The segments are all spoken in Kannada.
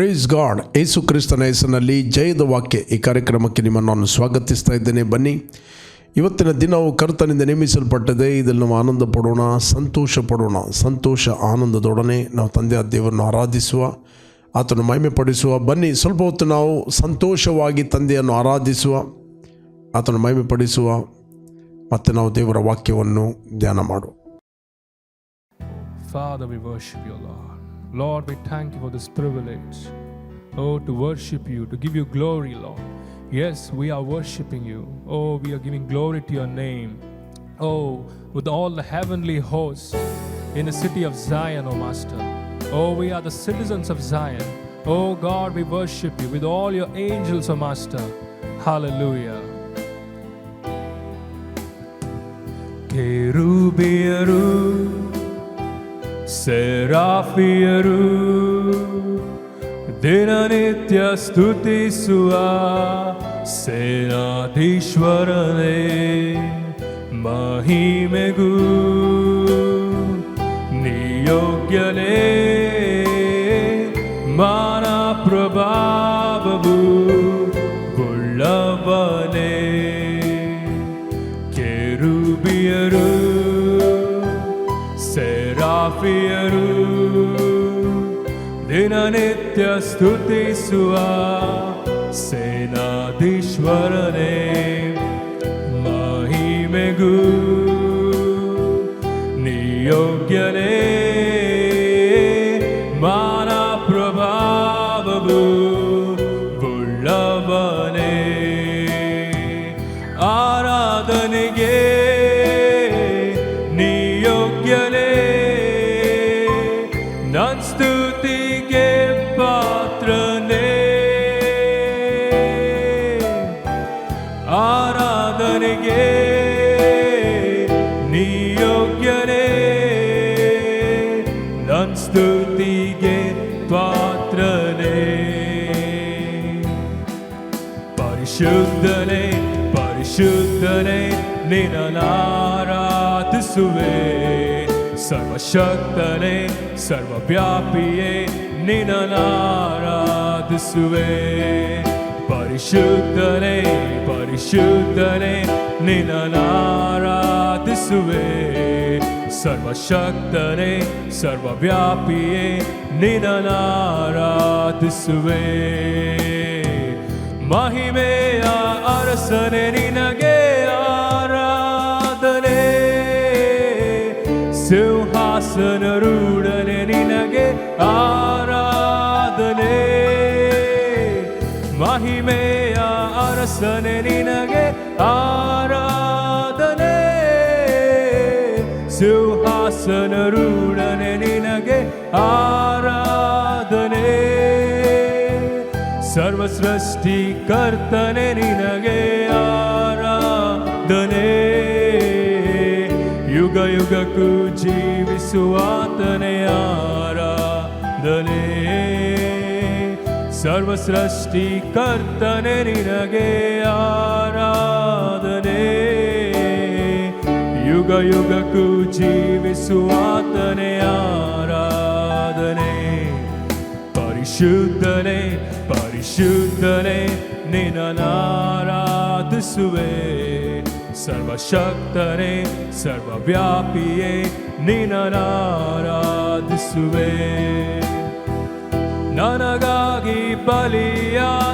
ಪ್ರೇಸ್ ಗಾಡ್ ಯೇಸು ಕ್ರಿಸ್ತನ ಹೆಸರಿನಲ್ಲಿ ಜಯದ ವಾಕ್ಯ ಈ ಕಾರ್ಯಕ್ರಮಕ್ಕೆ ನಿಮ್ಮನ್ನು ನಾನು ಸ್ವಾಗತಿಸ್ತಾ ಇದ್ದೇನೆ. ಬನ್ನಿ, ಇವತ್ತಿನ ದಿನವು ಕರ್ತನಿಂದ ನೇಮಿಸಲ್ಪಟ್ಟಿದೆ. ಇದನ್ನು ನಾವು ಆನಂದ ಪಡೋಣ ಸಂತೋಷ ಪಡೋಣ ಸಂತೋಷ ಆನಂದದೊಡನೆ ನಾವು ತಂದೆಯ ದೇವರನ್ನು ಆರಾಧಿಸುವ, ಆತನು ಮಹಿಮೆ ಪಡಿಸುವ ಬನ್ನಿ, ಸ್ವಲ್ಪ ಹೊತ್ತು ನಾವು ಸಂತೋಷವಾಗಿ ತಂದೆಯನ್ನು ಆರಾಧಿಸುವ, ಆತನು ಮಹಿಮೆ ಪಡಿಸುವ ಮತ್ತು ನಾವು ದೇವರ ವಾಕ್ಯವನ್ನು ಧ್ಯಾನ ಮಾಡುವ. Lord, we thank you for this privilege. Oh, to worship you, to give you glory, Lord. Yes, we are worshiping you. Oh, we are giving glory to your name. Oh, with all the heavenly hosts in the city of Zion, O oh Master. Oh, we are the citizens of Zion. Oh God, we worship you with all your angels, O oh Master. Hallelujah. Kerubiru. ಸೆರಾಫಿಯರು ದಿನನಿತ್ಯ ಸ್ತುತಿಸುವ ಸೇನಾಧೀಶ್ವರನೇ ಮಹಿಮೆಗೂ ನಿಯೋಗ್ಯನೇ ಮಾನ ಪ್ರಭಾವವು ಸೆರಾಫಿಯರು ದಿನನಿತ್ಯ ಸ್ತುತಿಸುವ ಸೇನಾಧೀಶ್ವರನೇ. ಪರಿಶುದ್ಧನೇ ನಿನನಾರಾಧಿಸುವೆ ಸರ್ವಶಕ್ತನೇ ಸರ್ವವ್ಯಾಪಿಯೇ ನಿನನಾರಾಧಿಸುವೆ ಪರಿಶುದ್ಧನೇ ಪರಿಶುದ್ಧನೇ ನಿನನಾರಾಧಿಸುವೆ ಸರ್ವಶಕ್ತನೇ ಸರ್ವವ್ಯಾಪಿಯೇ ನಿನನಾರಾಧಿಸುವೆ ಮಹಿಮೆಯ ಅರಸನೆ ನಿನಗೆ ಸಿಂಹಾಸನ ನಿನಗೆ ಆರಾಧನೆ. ಮಹಿಮೆಯ ಅರಸನೆ ನಿನಗೆ ಆರಾಧನೆ. ಸಿಂಹಾಸನ ರೂಢನೆ ನಿನಗೆ ಆರಾಧನೆ. ಸರ್ವಸೃಷ್ಟಿ ಕರ್ತನೆ ನಿನಗೆ ಆರಾಧನೆ. ಯುಗ ಯುಗಕ್ಕೂ ಜೀವಿಸುವಾತನೆ ಆರಾಧನೆ ಸರ್ವ ಸೃಷ್ಟಿಕರ್ತನೆ ನಿನಗೆ ಆರಾಧನೆ ಯುಗ ಯುಗಕ್ಕೂ ಜೀವಿಸುವಾತನೆ ಆರಾಧನೆ ಪರಿಶುದ್ಧನೇ ಪರಿಶುದ್ಧನೇ ನಿನನಾರಾಧಿಸುವೆ ಸರ್ವಶಕ್ತನೇ ನಿನನಾರಾಧಿಸುವೆ. ನನಗಾಗಿ ಬಲಿಯಾದವನೇ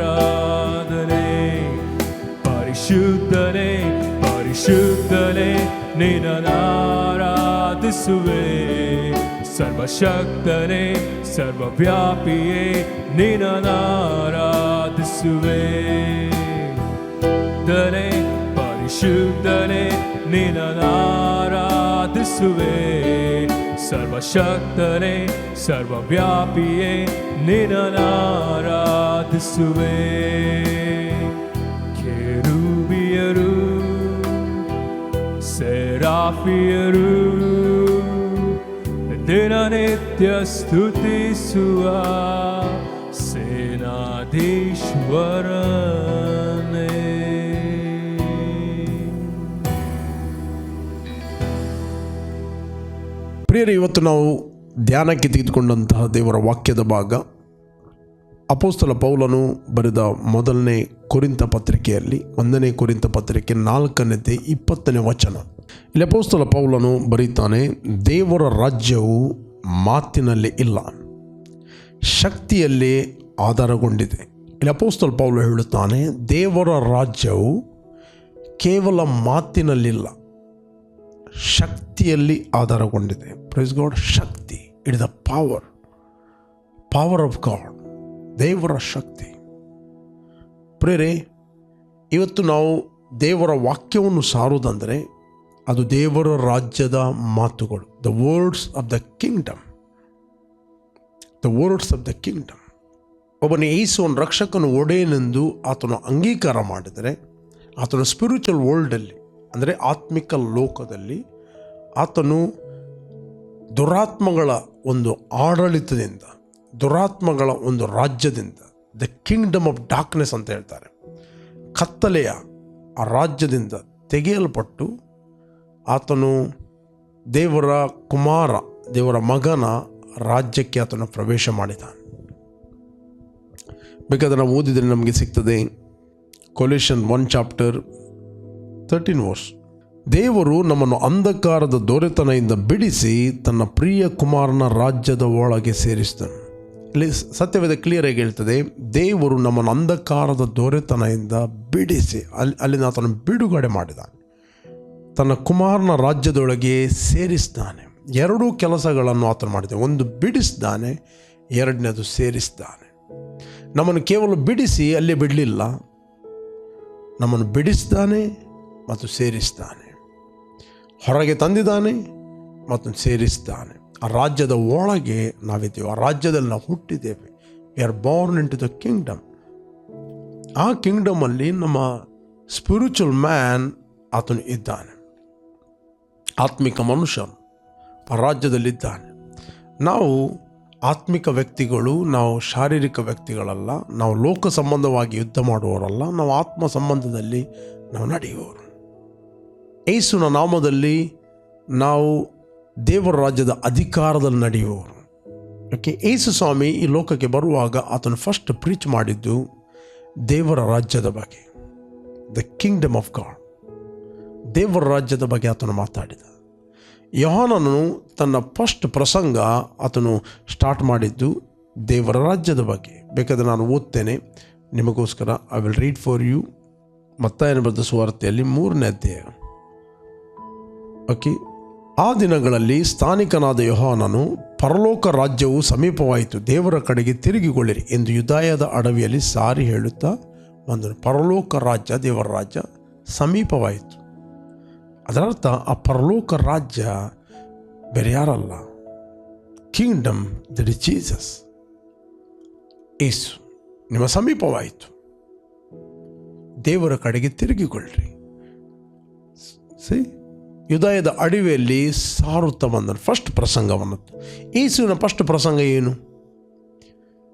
राधरे परिशुद्ध रे परिशुद्ध रे निनाराद सुवे सर्व निननाराध सुवे पशुद्ध ಸರ್ವಶಕ್ತನೆ ಸರ್ವವ್ಯಾಪಿಯೇ ನಿರನಾರಾಧಿಸುವೆ. ಕೆರೂಬಿಯರು ಸೆರಾಫಿಯರು ದಿನನಿತ್ಯ ಸ್ತುತಿಸುವ ಸೇನಾಧೀಶ್ವರನೇ ಪ್ರಿಯರೇ ಇವತ್ತು ನಾವು ಧ್ಯಾನಕ್ಕೆ ತೆಗೆದುಕೊಂಡಂತಹ ದೇವರ ವಾಕ್ಯದ ಭಾಗ. ಅಪೋಸ್ತಲ ಪೌಲನು ಬರೆದ ಮೊದಲನೇ ಕುರಿತ ಪತ್ರಿಕೆಯಲ್ಲಿ, ಒಂದನೇ ಕುರಿತ ಪತ್ರಿಕೆ ನಾಲ್ಕನೇದೇ ಇಪ್ಪತ್ತನೇ ವಚನ. ಇಲ್ಲಿ ಅಪೋಸ್ತಲ ಪೌಲನು ಬರೀತಾನೆ, ದೇವರ ರಾಜ್ಯವು ಮಾತಿನಲ್ಲಿ ಇಲ್ಲ, ಶಕ್ತಿಯಲ್ಲಿ ಆಧಾರಗೊಂಡಿದೆ. ಇಲ್ಲಿ ಅಪೋಸ್ತಲ ಪೌಲ ಹೇಳುತ್ತಾನೆ, ದೇವರ ರಾಜ್ಯವು ಕೇವಲ ಮಾತಿನಲ್ಲಿಲ್ಲ ಶಕ್ತಿಯಲ್ಲಿ ಆಧಾರಗೊಂಡಿದೆ. Praise God Shakti it the power power of God ದೇವರ ಶಕ್ತಿ. ಪ್ರೇರೆ, ಇವತ್ತು ನಾವು ದೇವರ ವಾಕ್ಯವನ್ನು ಸಾರುವುದಂದರೆ ಅದು ದೇವರ ರಾಜ್ಯದ ಮಾತುಗಳು the words of the kingdom the words of the kingdom ಒಬ್ಬನ ಯೇಸುವನ ರಕ್ಷಕನು ಒಡೆಯನೆಂದು ಆತನು ಅಂಗೀಕಾರ ಮಾಡಿದರೆ, ಆತನ ಸ್ಪಿರಿಚುವಲ್ ವರ್ಲ್ಡಲ್ಲಿ ಅಂದರೆ ಆತ್ಮಿಕ ಲೋಕದಲ್ಲಿ ಆತನು ದುರಾತ್ಮಗಳ ಒಂದು ಆಡಳಿತದಿಂದ, ದುರಾತ್ಮಗಳ ಒಂದು ರಾಜ್ಯದಿಂದ ದ ಕಿಂಗ್ಡಮ್ ಆಫ್ ಡಾರ್ಕ್ನೆಸ್ ಅಂತ ಹೇಳ್ತಾರೆ. ಕತ್ತಲೆಯ ಆ ರಾಜ್ಯದಿಂದ ತೆಗೆಯಲ್ಪಟ್ಟು ಆತನು ದೇವರ ಕುಮಾರ, ದೇವರ ಮಗನ ರಾಜ್ಯಕ್ಕೆ ಆತನು ಪ್ರವೇಶ ಮಾಡಿದ್ದಾನೆ. ಬೇಕಾದ್ರೆ ನಾವು ಓದಿದರೆ ನಮಗೆ ಸಿಗ್ತದೆ. ಕೊಲ್ಯೂಷನ್ ಒನ್ ಚಾಪ್ಟರ್ ತರ್ಟೀನ್ ವರ್ಷ ದೇವರು ನಮ್ಮನ್ನು ಅಂಧಕಾರದ ದೊರೆತನದಿಂದ ಬಿಡಿಸಿ ತನ್ನ ಪ್ರಿಯ ಕುಮಾರನ ರಾಜ್ಯದ ಒಳಗೆ ಸೇರಿಸಿದನು. ಇಲ್ಲಿ ಸತ್ಯವೇದ ಕ್ಲಿಯರ್ ಆಗಿ ಹೇಳ್ತದೆ, ದೇವರು ನಮ್ಮನ್ನು ಅಂಧಕಾರದ ದೊರೆತನದಿಂದ ಬಿಡಿಸಿ, ಅಲ್ಲಿ, ಅಲ್ಲಿಂದ ಆತನು ಬಿಡುಗಡೆ ಮಾಡಿದ ತನ್ನ ಕುಮಾರನ ರಾಜ್ಯದೊಳಗೆ ಸೇರಿಸ್ತಾನೆ ಎರಡೂ ಕೆಲಸಗಳನ್ನು ಆತನು ಮಾಡಿದೆ. ಒಂದು ಬಿಡಿಸ್ತಾನೆ ಎರಡನೇದು ಸೇರಿಸ್ತಾನೆ ನಮ್ಮನ್ನು ಕೇವಲ ಬಿಡಿಸಿ, ಅಲ್ಲೇ ಬಿಡಲಿಲ್ಲ. ನಮ್ಮನ್ನು ಬಿಡಿಸ್ತಾನೆ ಮತ್ತು ಸೇರಿಸ್ತಾನೆ. ಹೊರಗೆ ತಂದಿದ್ದಾನೆ ಮತ್ತು ಸೇರಿಸ್ತಾನೆ. ಆ ರಾಜ್ಯದ ಒಳಗೆ ನಾವಿದ್ದೇವೆ. ಆ ರಾಜ್ಯದಲ್ಲಿ ನಾವು ಹುಟ್ಟಿದ್ದೇವೆ. We are born into the kingdom ಆ ಕಿಂಗ್ಡಮಲ್ಲಿ ನಮ್ಮ ಸ್ಪಿರಿಚುವಲ್ ಮ್ಯಾನ್ ಆತನು ಇದ್ದಾನೆ. ಆತ್ಮಿಕ ಮನುಷ್ಯ ಆ ರಾಜ್ಯದಲ್ಲಿದ್ದಾನೆ. ನಾವು ಆತ್ಮಿಕ ವ್ಯಕ್ತಿಗಳು, ನಾವು ಶಾರೀರಿಕ ವ್ಯಕ್ತಿಗಳಲ್ಲ, ನಾವು ಲೋಕ ಸಂಬಂಧವಾಗಿ ಯುದ್ಧ ಮಾಡುವವರಲ್ಲ, ನಾವು ಆತ್ಮ ಸಂಬಂಧದಲ್ಲಿ ನಾವು ನಡೆಯುವವರು. ಯೇಸುನ ನಾಮದಲ್ಲಿ ನಾವು ದೇವರ ರಾಜ್ಯದ ಅಧಿಕಾರದಲ್ಲಿ ನಡೆಯುವವರು. ಓಕೆ ಏಸು ಸ್ವಾಮಿ ಈ ಲೋಕಕ್ಕೆ ಬರುವಾಗ ಆತನು ಫಸ್ಟ್ ಪ್ರೀಚ್ ಮಾಡಿದ್ದು ದೇವರ ರಾಜ್ಯದ ಬಗ್ಗೆ. ದ ಕಿಂಗ್ಡಮ್ ಆಫ್ ಗಾಡ್ ದೇವರ ರಾಜ್ಯದ ಬಗ್ಗೆ ಆತನು ಮಾತಾಡಿದ. ಯೋಹಾನನು ತನ್ನ ಫಸ್ಟ್ ಪ್ರಸಂಗ ಆತನು ಸ್ಟಾರ್ಟ್ ಮಾಡಿದ್ದು ದೇವರ ರಾಜ್ಯದ ಬಗ್ಗೆ. ಬೇಕಾದರೆ ನಾನು ಓದ್ತೇನೆ. ನಿಮಗೋಸ್ಕರ I will read for you ಮತ್ತಾಯನ ಬರೆದ ಸುವಾರ್ತೆಯಲ್ಲಿ ಮೂರನೇ ಅಧ್ಯಾಯ. ಓಕೆ. ಆ ದಿನಗಳಲ್ಲಿ ಸ್ಥಾನಿಕನಾದ ಯೋಹಾನನು ಪರಲೋಕ ರಾಜ್ಯವು ಸಮೀಪವಾಯಿತು, ದೇವರ ಕಡೆಗೆ ತಿರುಗಿಕೊಳ್ಳಿರಿ ಎಂದು ಯುದಾಯದ ಅಡವಿಯಲ್ಲಿ ಸಾರಿ ಹೇಳುತ್ತಾ ಒಂದು ಪರಲೋಕ ರಾಜ್ಯ, ದೇವರ ರಾಜ್ಯ ಸಮೀಪವಾಯಿತು. ಅದರರ್ಥ ಆ ಪರಲೋಕ ರಾಜ್ಯ ಬೇರೆ ಯಾರಲ್ಲ kingdom that is Jesus Yesu ನಿಮ್ಮ ಸಮೀಪವಾಯಿತು. ದೇವರ ಕಡೆಗೆ ತಿರುಗಿಕೊಳ್ಳ್ರಿ. ಸಿ ಯುದಾಯದ ಅಡಿವೆಯಲ್ಲಿ ಸಾರುತ್ತಾ ಬಂದನು. ಫಸ್ಟ್ ಪ್ರಸಂಗವನ್ನು. ಏಸುವಿನ ಫಸ್ಟ್ ಪ್ರಸಂಗ ಏನು?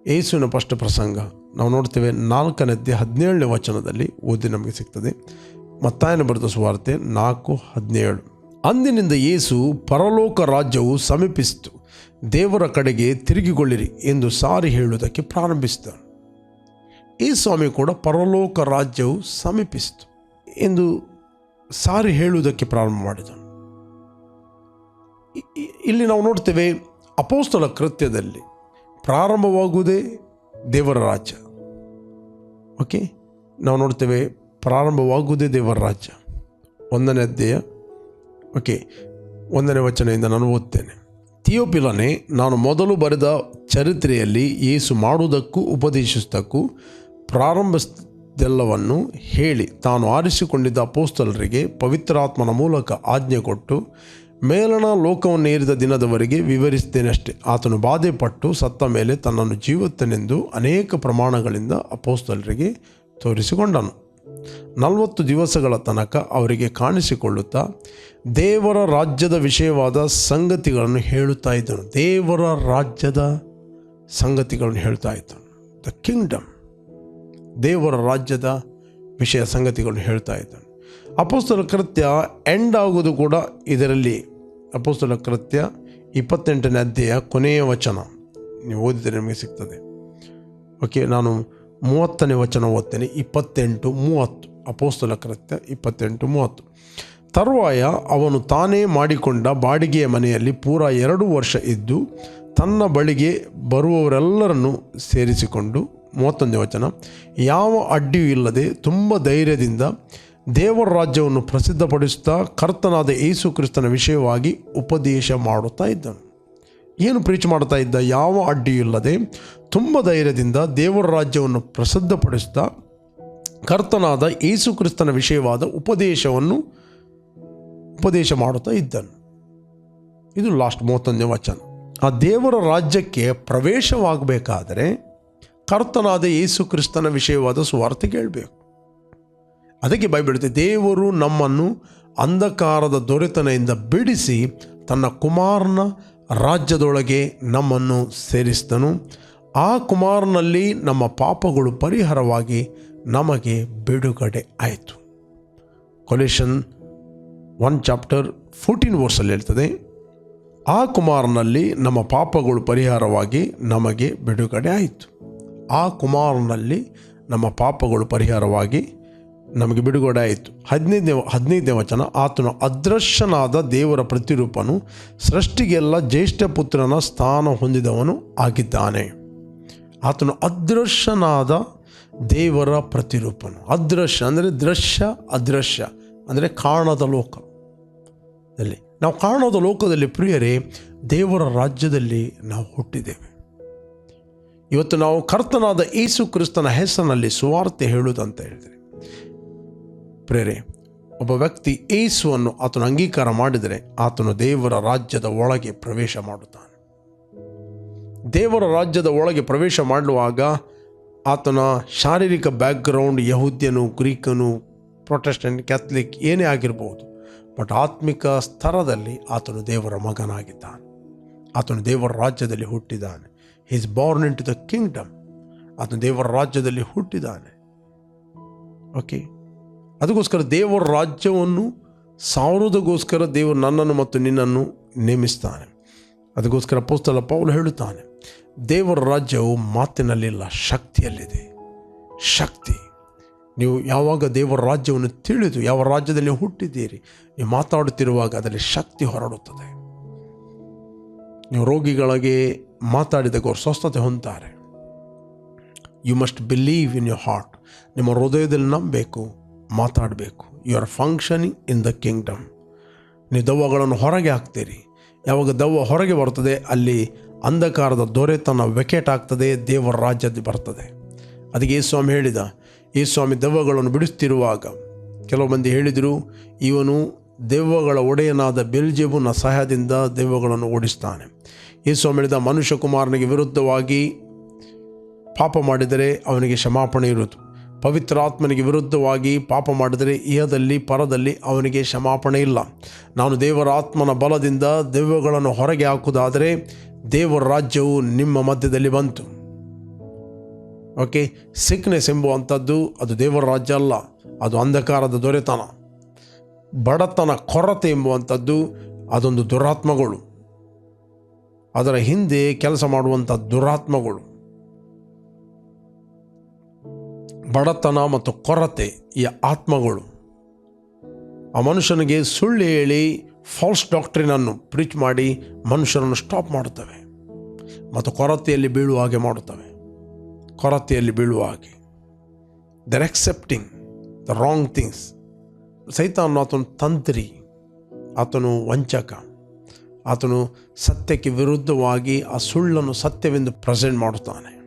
ಏಸುವಿನ ಫಸ್ಟ್ ಪ್ರಸಂಗ. ನಾವು ನೋಡ್ತೇವೆ ನಾಲ್ಕನೇದ್ದೆ ಹದಿನೇಳನೇ ವಚನದಲ್ಲಿ ಓದಿ ನಮಗೆ ಸಿಗ್ತದೆ. ಮತ್ತಾಯನ ಬರೆದ ಸುವಾರ್ತೆ ನಾಲ್ಕು, ಹದಿನೇಳು. ಅಂದಿನಿಂದ ಏಸು ಪರಲೋಕ ರಾಜ್ಯವು ಸಮೀಪಿಸಿತು. ದೇವರ ಕಡೆಗೆ ತಿರುಗಿಕೊಳ್ಳಿರಿ ಎಂದು ಸಾರಿ ಹೇಳುವುದಕ್ಕೆ ಪ್ರಾರಂಭಿಸಿದನು. ಈ ಸ್ವಾಮಿ ಕೂಡ ಪರಲೋಕ ರಾಜ್ಯವು ಸಮೀಪಿಸಿತು. ಎಂದು ಸಾರಿ ಹೇಳುವುದಕ್ಕೆ ಪ್ರಾರಂಭ ಮಾಡಿದನು. ಇಲ್ಲಿ ನಾವು ನೋಡ್ತೇವೆ ಅಪೋಸ್ತಲ ಕೃತ್ಯದಲ್ಲಿ ಪ್ರಾರಂಭವಾಗುವುದೇ ದೇವರ ರಾಜ್ಯ. ಓಕೆ? ನಾವು ನೋಡ್ತೇವೆ ಪ್ರಾರಂಭವಾಗುವುದೇ ದೇವರ ರಾಜ್ಯ. ಒಂದನೇ ಅಧ್ಯಾಯ. ಓಕೆ? ಒಂದನೇ ವಚನದಿಂದ ನಾನು ಓದ್ತೇನೆ. ಥಿಯೋಪಿಲನೆ, ನಾನು ಮೊದಲು ಬರೆದ ಚರಿತ್ರೆಯಲ್ಲಿ ಯೇಸು ಮಾಡುವುದಕ್ಕೂ ಉಪದೇಶಿಸುವುದಕ್ಕೂ ಪ್ರಾರಂಭಿಸಿದೆಲ್ಲವನ್ನು ಹೇಳಿ ತಾನು ಆರಿಸಿಕೊಂಡಿದ್ದ ಅಪೋಸ್ತಲರಿಗೆ ಪವಿತ್ರಾತ್ಮನ ಮೂಲಕ ಆಜ್ಞೆ ಕೊಟ್ಟು, ಮೇಲಣ ಲೋಕವನ್ನು ಏರಿದ ದಿನದವರೆಗೆ ವಿವರಿಸ್ತೇನಷ್ಟೇ ಆತನು ಬಾಧೆಪಟ್ಟು ಸತ್ತ ಮೇಲೆ ತನ್ನನ್ನು ಜೀವತ್ತನೆಂದು ಅನೇಕ ಪ್ರಮಾಣಗಳಿಂದ ಅಪೋಸ್ತಲರಿಗೆ ತೋರಿಸಿಕೊಂಡನು. ನಲವತ್ತು ದಿವಸಗಳ ತನಕ ಅವರಿಗೆ ಕಾಣಿಸಿಕೊಳ್ಳುತ್ತಾ, ದೇವರ ರಾಜ್ಯದ ವಿಷಯವಾದ ಸಂಗತಿಗಳನ್ನು ಹೇಳುತ್ತಾ ಇದ್ದನು. ದೇವರ ರಾಜ್ಯದ ಸಂಗತಿಗಳನ್ನು ಹೇಳ್ತಾ ಇದ್ದನು. ದ ಕಿಂಗ್ಡಮ್ ದೇವರ ರಾಜ್ಯದ ವಿಷಯ ಸಂಗತಿಗಳನ್ನು ಹೇಳ್ತಾ ಇದ್ದಾನೆ ಅಪೋಸ್ತಲ ಕೃತ್ಯ ಎಂಡ್ ಆಗೋದು ಕೂಡ ಇದರಲ್ಲಿ. ಅಪೋಸ್ತಲ ಕೃತ್ಯ ಇಪ್ಪತ್ತೆಂಟನೇ ಅಧ್ಯಾಯ ಕೊನೆಯ ವಚನ. ನೀವು ಓದಿದರೆ ನಿಮಗೆ ಸಿಗ್ತದೆ. ಓಕೆ ನಾನು ಮೂವತ್ತನೇ ವಚನ ಓದ್ತೇನೆ. ಇಪ್ಪತ್ತೆಂಟು ಮೂವತ್ತು. ಅಪೋಸ್ತಲ ಕೃತ್ಯ ಇಪ್ಪತ್ತೆಂಟು ಮೂವತ್ತು. ತರುವಾಯ ಅವನು ತಾನೇ ಮಾಡಿಕೊಂಡ ಬಾಡಿಗೆಯ ಮನೆಯಲ್ಲಿ ಪೂರ ಎರಡು ವರ್ಷ ಇದ್ದು, ತನ್ನ ಬಳಿಗೆ ಬರುವವರೆಲ್ಲರನ್ನು ಸೇರಿಸಿಕೊಂಡು ಮೂವತ್ತೊಂದನೇ ವಚನ, ಯಾವ ಅಡ್ಡಿಯೂ ಇಲ್ಲದೆ ತುಂಬ ಧೈರ್ಯದಿಂದ ದೇವರ ರಾಜ್ಯವನ್ನು ಪ್ರಸಿದ್ಧಪಡಿಸುತ್ತಾ ಕರ್ತನಾದ ಯೇಸು ಕ್ರಿಸ್ತನ ವಿಷಯವಾಗಿ ಉಪದೇಶ ಮಾಡುತ್ತಾ ಇದ್ದನು. ಏನು ಪ್ರೀಚ್ ಮಾಡ್ತಾ ಇದ್ದ? ಯಾವ ಅಡ್ಡಿಯೂ ಇಲ್ಲದೆ ತುಂಬ ಧೈರ್ಯದಿಂದ ದೇವರ ರಾಜ್ಯವನ್ನು ಪ್ರಸಿದ್ಧಪಡಿಸ್ತಾ ಕರ್ತನಾದ ಯೇಸು ಕ್ರಿಸ್ತನ ವಿಷಯವಾದ ಉಪದೇಶವನ್ನು, ಉಪದೇಶ ಮಾಡುತ್ತಾ ಇದ್ದನು. ಇದು ಲಾಸ್ಟ್ ಮೂವತ್ತೊಂದನೇ ವಚನ. ಆ ದೇವರ ರಾಜ್ಯಕ್ಕೆ ಪ್ರವೇಶವಾಗಬೇಕಾದರೆ ಕರ್ತನಾದ ಯೇಸು ಕ್ರಿಸ್ತನ ವಿಷಯವಾದ ಸುವಾರ್ತೆ ಕೇಳಬೇಕು. ಅದಕ್ಕೆ ಬೈಬಿಡುತ್ತೆ ದೇವರು ನಮ್ಮನ್ನು ಅಂಧಕಾರದ ದೊರೆತನೆಯಿಂದ ಬಿಡಿಸಿ ತನ್ನ ಕುಮಾರನ ರಾಜ್ಯದೊಳಗೆ ನಮ್ಮನ್ನು ಸೇರಿಸಿದನು. ಆ ಕುಮಾರನಲ್ಲಿ ನಮ್ಮ ಪಾಪಗಳು ಪರಿಹಾರವಾಗಿ ನಮಗೆ ಬಿಡುಗಡೆ ಆಯಿತು. ಕೊಲೇಷನ್ ಒನ್ ಚಾಪ್ಟರ್ ಫೋರ್ಟೀನ್ ವರ್ಸಲ್ಲಿ ಹೇಳ್ತದೆ, ಆ ಕುಮಾರನಲ್ಲಿ ನಮ್ಮ ಪಾಪಗಳು ಪರಿಹಾರವಾಗಿ ನಮಗೆ ಬಿಡುಗಡೆ ಆಯಿತು. ಆ ಕುಮಾರನಲ್ಲಿ ನಮ್ಮ ಪಾಪಗಳು ಪರಿಹಾರವಾಗಿ ನಮಗೆ ಬಿಡುಗಡೆ ಆಯಿತು. ಹದಿನೈದನೇ ಹದಿನೈದನೇ ವಚನ, ಆತನು ಅದೃಶ್ಯನಾದ ದೇವರ ಪ್ರತಿರೂಪನು ಸೃಷ್ಟಿಗೆಲ್ಲ ಜ್ಯೇಷ್ಠ ಪುತ್ರನ ಸ್ಥಾನ ಹೊಂದಿದವನು ಆಗಿದ್ದಾನೆ. ಆತನು ಅದೃಶ್ಯನಾದ ದೇವರ ಪ್ರತಿರೂಪನು. ಅದೃಶ್ಯ ಅಂದರೆ ದೃಶ್ಯ, ಅದೃಶ್ಯ ಅಂದರೆ ಕಾಣದ ಲೋಕ. ಅಲ್ಲಿ ನಾವು ಕಾಣದ ಲೋಕದಲ್ಲಿ ಪ್ರಿಯರೇ, ದೇವರ ರಾಜ್ಯದಲ್ಲಿ ನಾವು ಹುಟ್ಟಿದ್ದೇವೆ. ಇವತ್ತು ನಾವು ಕರ್ತನಾದ ಯೇಸು ಕ್ರಿಸ್ತನ ಹೆಸರಿನಲ್ಲಿ ಸುವಾರ್ತೆ ಹೇಳುವುದಂತ ಹೇಳಿದರೆ, ಪ್ರೇರೆ, ಒಬ್ಬ ವ್ಯಕ್ತಿ ಏಸುವನ್ನು ಆತನು ಅಂಗೀಕಾರ ಮಾಡಿದರೆ ಆತನು ದೇವರ ರಾಜ್ಯದ ಒಳಗೆ ಪ್ರವೇಶ ಮಾಡುತ್ತಾನೆ. ದೇವರ ರಾಜ್ಯದ ಒಳಗೆ ಪ್ರವೇಶ ಮಾಡುವಾಗ ಆತನ ಶಾರೀರಿಕ ಬ್ಯಾಕ್ಗ್ರೌಂಡ್ ಯಹೂದ್ಯನು ಗ್ರೀಕನು ಪ್ರೊಟೆಸ್ಟೆಂಟ್ ಕ್ಯಾಥಲಿಕ್ ಏನೇ ಆಗಿರಬಹುದು ಬಟ್ ಆತ್ಮಿಕ ಸ್ತರದಲ್ಲಿ ಆತನು ದೇವರ ಮಗನಾಗಿದ್ದಾನೆ. ಆತನು ದೇವರ ರಾಜ್ಯದಲ್ಲಿ ಹುಟ್ಟಿದ್ದಾನೆ. Is born into the kingdom ಅದನ್ನು ದೇವರ ರಾಜ್ಯದಲ್ಲಿ ಹುಟ್ಟಿದ್ದಾನೆ ಓಕೆ ಅದಕ್ಕೋಸ್ಕರ ದೇವರ ರಾಜ್ಯವನ್ನು ಸಾವಿರದಗೋಸ್ಕರ ದೇವರು ನನ್ನನ್ನು ಮತ್ತು ನಿನ್ನನ್ನು ನೇಮಿಸ್ತಾನೆ. ಅದಕ್ಕೋಸ್ಕರ ಪೋಸ್ತಲ ಪೌಲು ಹೇಳುತ್ತಾನೆ, ದೇವರ ರಾಜ್ಯವು ಮಾತಿನಲ್ಲಿಲ್ಲ, ಶಕ್ತಿಯಲ್ಲಿದೆ. ಶಕ್ತಿ. ನೀವು ಯಾವಾಗ ದೇವರ ರಾಜ್ಯವನ್ನು ತಿಳಿದು ಯಾವ ರಾಜ್ಯದಲ್ಲಿ ಹುಟ್ಟಿದ್ದೀರಿ, ನೀವು ಮಾತಾಡುತ್ತಿರುವಾಗ ಅದರಲ್ಲಿ ಶಕ್ತಿ ಹೊರಡುತ್ತದೆ. ನೀವು ರೋಗಿಗಳಿಗೆ ಮಾತಾಡಿದಾಗ ಅವ್ರು ಸ್ವಸ್ಥತೆ ಹೊಂದ್ತಾರೆ. You must believe in your heart ನಿಮ್ಮ ಹೃದಯದಲ್ಲಿ ನಂಬಬೇಕು, ಮಾತಾಡಬೇಕು. You are functioning in the kingdom ನೀವು ದವ್ವಗಳನ್ನು ಹೊರಗೆ ಹಾಕ್ತೀರಿ. ಯಾವಾಗ ದವ್ವ ಹೊರಗೆ ಬರ್ತದೆ ಅಲ್ಲಿ ಅಂಧಕಾರದ ದೊರೆತನ ವೆಕೆಟ್ ಆಗ್ತದೆ ದೇವರ ರಾಜ್ಯದ ಬರ್ತದೆ. ಅದಕ್ಕೆ ಈ ಸ್ವಾಮಿ ಹೇಳಿದ ಈ ಸ್ವಾಮಿ ದೆವ್ವಗಳನ್ನು ಬಿಡಿಸ್ತಿರುವಾಗ ಕೆಲವು ಮಂದಿ ಹೇಳಿದರು, ಇವನು ದೆವ್ವಗಳ ಒಡೆಯನಾದ ಬೆಲ್ಜೆಬುನ ಸಹಾಯದಿಂದ ದೆವ್ವಗಳನ್ನು ಓಡಿಸ್ತಾನೆ. ಹೇಳಿದ ಮನುಷ್ಯ ಕುಮಾರನಿಗೆ ವಿರುದ್ಧವಾಗಿ ಪಾಪ ಮಾಡಿದರೆ ಅವನಿಗೆ ಕ್ಷಮಾಪಣೆ ಇರುವುದು. ಪವಿತ್ರಾತ್ಮನಿಗೆ ವಿರುದ್ಧವಾಗಿ ಪಾಪ ಮಾಡಿದರೆ ಇಹದಲ್ಲಿ, ಪರದಲ್ಲಿ ಅವನಿಗೆ ಕ್ಷಮಾಪಣೆ ಇಲ್ಲ. ನಾನು ದೇವರ ಆತ್ಮನ ಬಲದಿಂದ ದೆವ್ವಗಳನ್ನು ಹೊರಗೆ ಹಾಕುವುದಾದರೆ ದೇವರ ರಾಜ್ಯವು ನಿಮ್ಮ ಮಧ್ಯದಲ್ಲಿ ಬಂತು. ಓಕೆ ಸಿಕ್ನೆಸ್ ಎಂಬುವಂಥದ್ದು ಅದು ದೇವರ ರಾಜ್ಯ ಅಲ್ಲ, ಅದು ಅಂಧಕಾರದ ದೊರೆತನ. ಬಡತನ ಕೊರತೆ ಎಂಬುವಂಥದ್ದು ಅದೊಂದು ದುರಾತ್ಮಗಳು. ಅದರ ಹಿಂದೆ ಕೆಲಸ ಮಾಡುವಂಥ ದುರಾತ್ಮಗಳು. ಬಡತನ ಮತ್ತು ಕೊರತೆ ಈ ಆತ್ಮಗಳು. ಆ ಮನುಷ್ಯನಿಗೆ ಸುಳ್ಳು ಹೇಳಿ ಫಾಲ್ಸ್ ಡಾಕ್ಟ್ರಿನನ್ನು ಪ್ರೀಚ್ ಮಾಡಿ ಮನುಷ್ಯರನ್ನು ಸ್ಟಾಪ್ ಮಾಡುತ್ತವೆ. ಮತ್ತು ಕೊರತೆಯಲ್ಲಿ ಬೀಳುವ ಹಾಗೆ ಮಾಡುತ್ತವೆ. ಕೊರತೆಯಲ್ಲಿ ಬೀಳುವ ಹಾಗೆ. They're accepting the wrong things ಸಹಿತ ಅನ್ನೋ ಆತನು ತಂತ್ರಿ, ಆತನು ವಂಚಕ. ಆತನು ಸತ್ಯಕ್ಕೆ ವಿರುದ್ಧವಾಗಿ ಆ ಸುಳ್ಳನ್ನು ಸತ್ಯವೆಂದು ಪ್ರೆಸೆಂಟ್ ಮಾಡುತ್ತಾನೆ.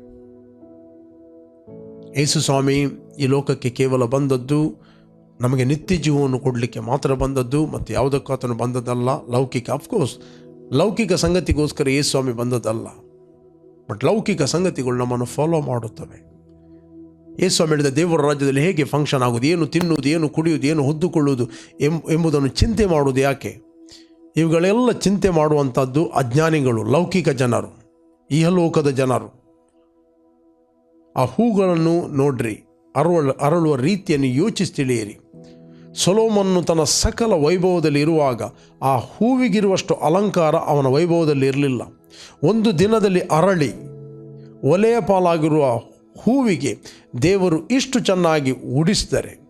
ಯೇಸು ಸ್ವಾಮಿ, ಈ ಲೋಕಕ್ಕೆ ಕೇವಲ ಬಂದದ್ದು ನಮಗೆ ನಿತ್ಯ ಜೀವವನ್ನು ಕೊಡಲಿಕ್ಕೆ ಮಾತ್ರ ಬಂದದ್ದು ಮತ್ತು ಯಾವುದಕ್ಕೂ ಆತನು ಬಂದದ್ದಲ್ಲ. ಲೌಕಿಕ ಅಫ್ಕೋರ್ಸ್ ಲೌಕಿಕ ಸಂಗತಿಗೋಸ್ಕರ ಯೇಸು ಸ್ವಾಮಿ ಬಂದದ್ದಲ್ಲ. ಬಟ್ ಲೌಕಿಕ ಸಂಗತಿಗಳು ನಮ್ಮನ್ನು ಫಾಲೋ ಮಾಡುತ್ತವೆ. ಯೇಸು ಸ್ವಾಮಿ ಹೇಳಿದ ದೇವರ ರಾಜ್ಯದಲ್ಲಿ ಹೇಗೆ ಫಂಕ್ಷನ್ ಆಗುವುದು, ಏನು ತಿನ್ನುವುದು, ಏನು ಕುಡಿಯುವುದು, ಏನು ಹೊದ್ದುಕೊಳ್ಳುವುದು ಎಂಬ ಎಂಬುದನ್ನು ಚಿಂತೆ ಮಾಡುವುದು ಯಾಕೆ? ಇವುಗಳೆಲ್ಲ ಚಿಂತೆ ಮಾಡುವಂಥದ್ದು ಅಜ್ಞಾನಿಗಳು, ಲೌಕಿಕ ಜನರು, ಇಹಲೋಕದ ಜನರು. ಆ ಹೂಗಳನ್ನು ನೋಡ್ರಿ ಅರಳ ಅರಳುವ ರೀತಿಯನ್ನು ಯೋಚಿಸಿ ತಿಳಿಯಿರಿ ಸೊಲೋಮನ್ನು ತನ್ನ ಸಕಲ ವೈಭವದಲ್ಲಿ ಇರುವಾಗ ಆ ಹೂವಿಗಿರುವಷ್ಟು ಅಲಂಕಾರ ಅವನ ವೈಭವದಲ್ಲಿ ಇರಲಿಲ್ಲ ಒಂದು ದಿನದಲ್ಲಿ ಅರಳಿ, ಒಲೆಯ ಪಾಲಾಗಿರುವ ಹೂವಿಗೆ ದೇವರು ಇಷ್ಟು ಚೆನ್ನಾಗಿ ಉಡಿಸಿದರೆ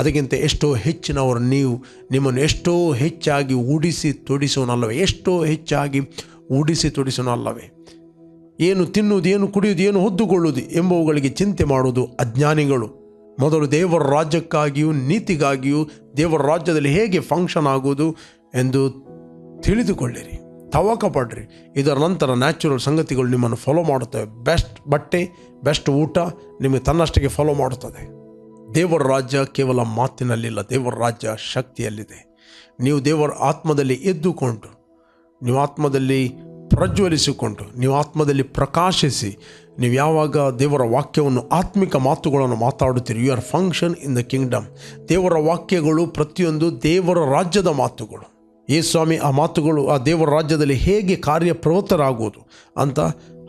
ಅದಕ್ಕಿಂತ ಎಷ್ಟೋ ಹೆಚ್ಚಿನವರು ನೀವು ನಿಮ್ಮನ್ನು ಎಷ್ಟೋ ಹೆಚ್ಚಾಗಿ ಉಡಿಸಿ ತೊಡಿಸೋನಲ್ಲವೇ, ಎಷ್ಟೋ ಹೆಚ್ಚಾಗಿ ಉಡಿಸಿ ತೊಡಿಸೋನಲ್ಲವೇ. ಏನು ತಿನ್ನುವುದು, ಏನು ಕುಡಿಯುವುದು, ಏನು ಹೊದ್ದುಕೊಳ್ಳುವುದು ಎಂಬುವುಗಳಿಗೆ ಚಿಂತೆ ಮಾಡುವುದು ಅಜ್ಞಾನಿಗಳು. ಮೊದಲು ದೇವರ ರಾಜ್ಯಕ್ಕಾಗಿಯೂ, ನೀತಿಗಾಗಿಯೂ, ದೇವರ ರಾಜ್ಯದಲ್ಲಿ ಹೇಗೆ ಫಂಕ್ಷನ್ ಆಗುವುದು ಎಂದು ತಿಳಿದುಕೊಳ್ಳಿರಿ. ತವಕ ಪಡ್ರಿ ಇದರ ನಂತರ ನ್ಯಾಚುರಲ್ ಸಂಗತಿಗಳು ನಿಮ್ಮನ್ನು ಫಾಲೋ ಮಾಡುತ್ತವೆ. ಬೆಸ್ಟ್ ಬಟ್ಟೆ ಬೆಸ್ಟ್ ಊಟ ನಿಮಗೆ ತನ್ನಷ್ಟಕ್ಕೆ ಫಾಲೋ ಮಾಡುತ್ತದೆ. ದೇವರ ರಾಜ್ಯ ಕೇವಲ ಮಾತಿನಲ್ಲಿಲ್ಲ ದೇವರ ರಾಜ್ಯ ಶಕ್ತಿಯಲ್ಲಿದೆ. ನೀವು ದೇವರ ಆತ್ಮದಲ್ಲಿ ಎದ್ದುಕೊಂಡು, ನೀವು ಆತ್ಮದಲ್ಲಿ ಪ್ರಜ್ವಲಿಸಿಕೊಂಡು, ನೀವು ಆತ್ಮದಲ್ಲಿ ಪ್ರಕಾಶಿಸಿ, ನೀವು ಯಾವಾಗ ದೇವರ ವಾಕ್ಯವನ್ನು, ಆತ್ಮಿಕ ಮಾತುಗಳನ್ನು ಮಾತಾಡುತ್ತೀರಿ you are function in the kingdom ದೇವರ ವಾಕ್ಯಗಳು ಪ್ರತಿಯೊಂದು ದೇವರ ರಾಜ್ಯದ ಮಾತುಗಳು. ಈ ಸ್ವಾಮಿ ಆ ಮಾತುಗಳು ಆ ದೇವರ ರಾಜ್ಯದಲ್ಲಿ ಹೇಗೆ ಕಾರ್ಯಪ್ರವೃತ್ತರಾಗುವುದು ಅಂತ